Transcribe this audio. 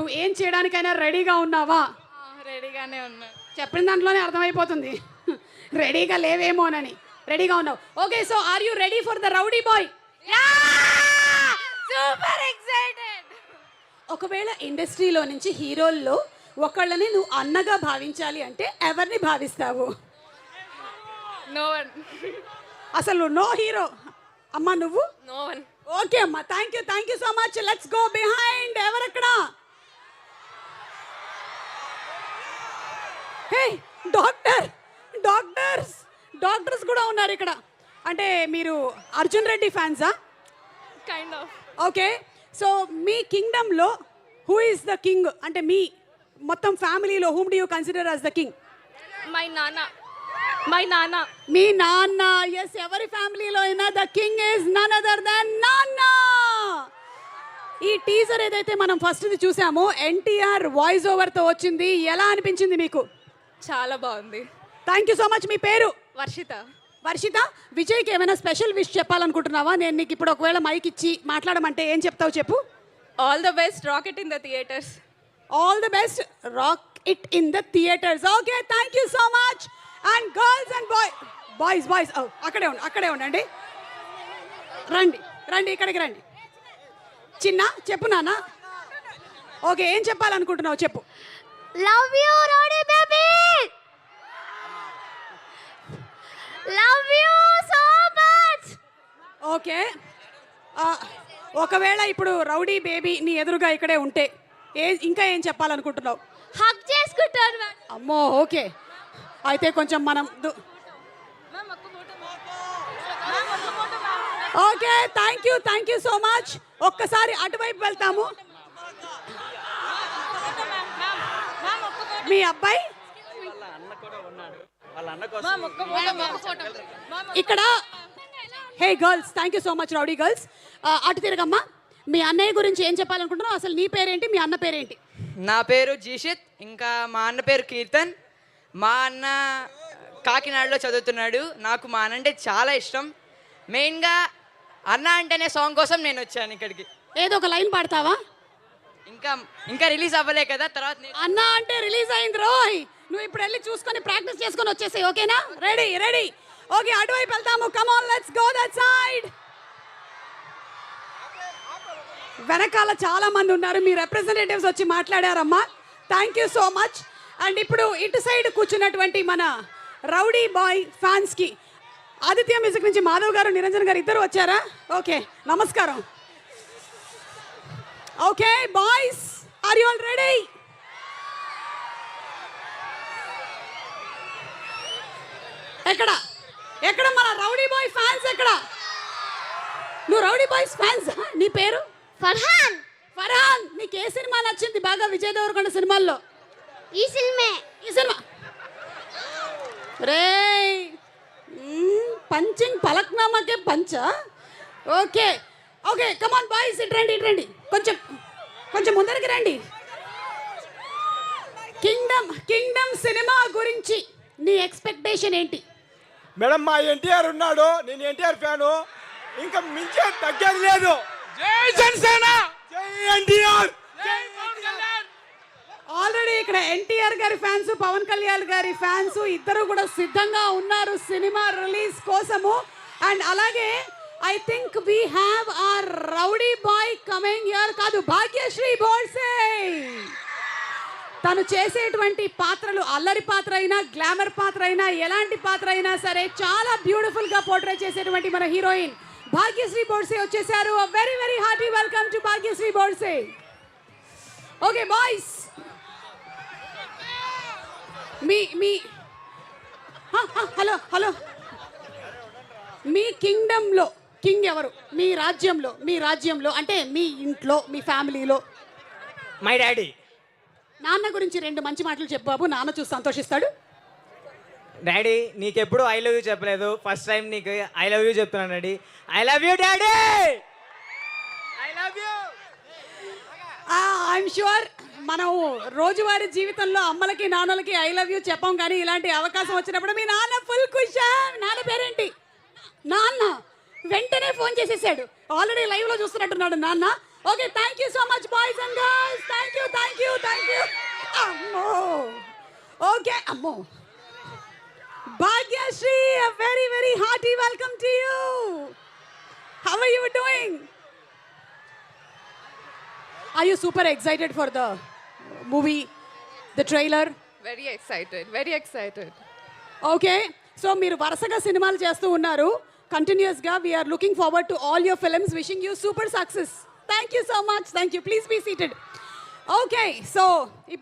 నువ్వు ఏం చేయడానికైనా రెడీగా ఉన్నావా? రెడీగానే ఉన్నా. చెప్పిన దాంట్లోనే అర్థమైపోతుంది. రెడీగా లేవేమోనని. రెడీగా ఉన్నావు. Okay so are you ready for the rowdy boy? Super excited! ఒకవేళ ఇండస్ట్రీలో నుంచి హీరోల్లో ఒకళ్ళని నువ్వు అన్నగా భావించాలి అంటే ఎవరిని భావిస్తావు? నో వన్ అసలు నో హీరో అమ్మా నువ్వు? నో వన్ ఓకే అమ్మా. Thank you thank you so much let's go behind ఎవరక్కడ? డాక్టర్ డాక్టర్స్ డాక్టర్స్ కూడా ఉన్నారు ఇక్కడ. అంటే మీరు Arjun Reddy ఫ్యాన్సా? Kind of okay. So మీ కింగ్డమ్లో హూ ఇస్ ద కింగ్ అంటే మీ మొత్తం ఫ్యామిలీలో whom do you consider as the king my నాన్న. మై నాన్న. మీ నాన్న ఎస్ ఎవరి ఫ్యామిలీలో అయినా the king is none other than నాన్న. ఈ టీజర్ ఏదైతే మనం ఫస్ట్ చూసామో ఎన్టీఆర్ వాయిస్ ఓవర్తో వచ్చింది. ఎలా అనిపించింది మీకు? చాలా బాగుంది. థ్యాంక్ యూ సో మచ్ మీ పేరు? వర్షిత. వర్షిత విజయ్కి ఏమైనా స్పెషల్ విష్ చెప్పాలనుకుంటున్నావా? నేను నీకు ఇప్పుడు ఒకవేళ మైక్ ఇచ్చి మాట్లాడమంటే ఏం చెప్తావు చెప్పు. All the best rock it in the theatres all the best rock it in the theatres okay thank you so much and girls and boy boys boys అక్కడే ఉండి అక్కడే ఉండండి. రండి రండి ఇక్కడికి రండి. చిన్న చెప్పు నాన్న. ఓకే ఏం చెప్పాలనుకుంటున్నావు చెప్పు. Love you rowdy baby love you so much okay? ఒకవేళ ఇప్పుడు రౌడీ బేబీ నీ ఎదురుగా ఇక్కడే ఉంటే ఏ ఇంకా ఏం చెప్పాలనుకుంటున్నావు? హక్ చేసుకుంటాను అమ్మో ఓకే. అయితే కొంచెం మనం దు- okay thank you thank you so much ఒక్కసారి అటువైపు వెళ్తాము. మీ అబ్బాయి? ఇక్కడ hey girls thank you so much rowdy girls అటు తిరగమ్మా. మీ అన్నయ్య గురించి ఏం చెప్పాలనుకుంటున్నావు? అసలు నీ పేరేంటి? మీ అన్న పేరేంటి? నా పేరు జీషిత్ ఇంకా మా అన్న పేరు కీర్తన్. మా అన్న కాకినాడలో చదువుతున్నాడు. నాకు మా అన్న అంటే చాలా ఇష్టం. మెయిన్గా అన్న అంటేనే సాంగ్ కోసం నేను వచ్చాను ఇక్కడికి. ఏదో ఒక లైన్ పాడతావా? ఇంకా ఇంకా రిలీజ్ అవ్వలే కదా తర్వాత నేను అన్న అంటే రిలీజ్ అయింది రోయ్. నువ్వు ఇప్పుడు వెళ్ళి చూసుకొని ప్రాక్టీస్ చేసుకొని వచ్చేసాయి ఓకేనా? రెడీ రెడీ ఓకే అటువైపు వెళ్తాము. Come on let's go that side వెనకాల చాలా మంది ఉన్నారు. మీ రిప్రజెంటేటివ్స్ వచ్చి మాట్లాడారమ్మా. Thank you so much and ఇప్పుడు ఇటు సైడ్ కూర్చున్నటువంటి మన రౌడీ బాయ్ ఫ్యాన్స్కి ఆదిత్య మ్యూజిక్ నుంచి మాధవ్ గారు నిరంజన్ గారు ఇద్దరు వచ్చారా? ఓకే నమస్కారం. Okay boys are you all ready ఎక్కడ? ఎక్కడ మన రౌడీ బాయ్ ఫ్యాన్స్ ఎక్కడ? నువ్వు రౌడీ బాయ్స్ ఫ్యాన్స్? నీ పేరు? ఫర్హాన్. ఫర్హాన్. నీకు ఏ సినిమా నచ్చింది? బాగా విజయ్ దేవరకొండ సినిమాల్లో. ఈ సినిమే. ఈ సినిమా. రే పంచింగ్ పలక్నామాకే పంచ. ఓకే. ఓకే కమాన్ బాయ్స్ ఇటు రండి ఇటు రండి. కొంచెం కొంచెం ముందరికి రండి. కింగ్డమ్ కింగ్డమ్ సినిమా గురించి నీ ఎక్స్పెక్టేషన్ ఏంటి? మేడం మా ఎన్టీఆర్ ఉన్నాడు. నేను ఎన్టీఆర్ ఫ్యాను. ఇంకా మించే తగ్గేది లేదు. జై జనసేన! జై ఎన్టీఆర్! ఆల్రెడీ ఇక్కడ ఎన్టీఆర్ గారి ఫ్యాన్స్ పవన్ కళ్యాణ్ గారి ఫ్యాన్స్ ఇద్దరు కూడా సిద్ధంగా ఉన్నారు సినిమా రిలీజ్ కోసము. అండ్ అలాగే I think we have our rowdy boy coming here కాదు భాగ్యశ్రీ బోల్సే తను చేసేటువంటి పాత్రలు అల్లరి పాత్ర అయినా గ్లామర్ పాత్ర అయినా ఎలాంటి పాత్ర అయినా సరే చాలా బ్యూటిఫుల్గా పోర్ట్రే చేసేటువంటి మన హీరోయిన్ భాగ్యశ్రీ బోర్సే వచ్చేసారు. Very very hearty welcome to Bhagyashri Borse okay boys మీ మీ హ, హలో హలో. మీ కింగ్డమ్లో కింగ్ ఎవరు? మీ రాజ్యంలో మీ రాజ్యంలో అంటే మీ ఇంట్లో మీ ఫ్యామిలీలో. మై డాడీ నాన్న గురించి రెండు మంచి మాటలు చెప్పు బాబు. నాన్న చూసి సంతోషిస్తాడు. డాడీ నీకెప్పుడు ఐ లవ్ యూ చెప్పలేదు. ఫస్ట్ టైం నీకు ఐ లవ్ యూ చెప్తున్నాను daddy. I love you daddy! I love you I'm sure మనం రోజువారీ జీవితంలో అమ్మలకి నాన్నలకి ఐ లవ్ యూ చెప్పాం కానీ ఇలాంటి అవకాశం వచ్చినప్పుడు మీ నాన్న ఫుల్ ఖుషా. నాన్న పేరేంటి? నాన్న. వెంటనే ఫోన్ చేసేసాడు. ఆల్రెడీ లైవ్లో చూస్తున్నట్టున్నాడు నాన్న. Okay thank you so much boys and girls thank you thank అమ్మో Bhagyashri a very very hearty welcome to you. How are you doing? Are you super excited for the movie the trailer? Very excited very excited okay so మీరు వరుసగా సినిమాలు చేస్తూ ఉన్నారు. కంటిన్యూస్గా we're looking forward to all your films wishing you super success thank you so much thank you please be seated okay so ఇప్పుడు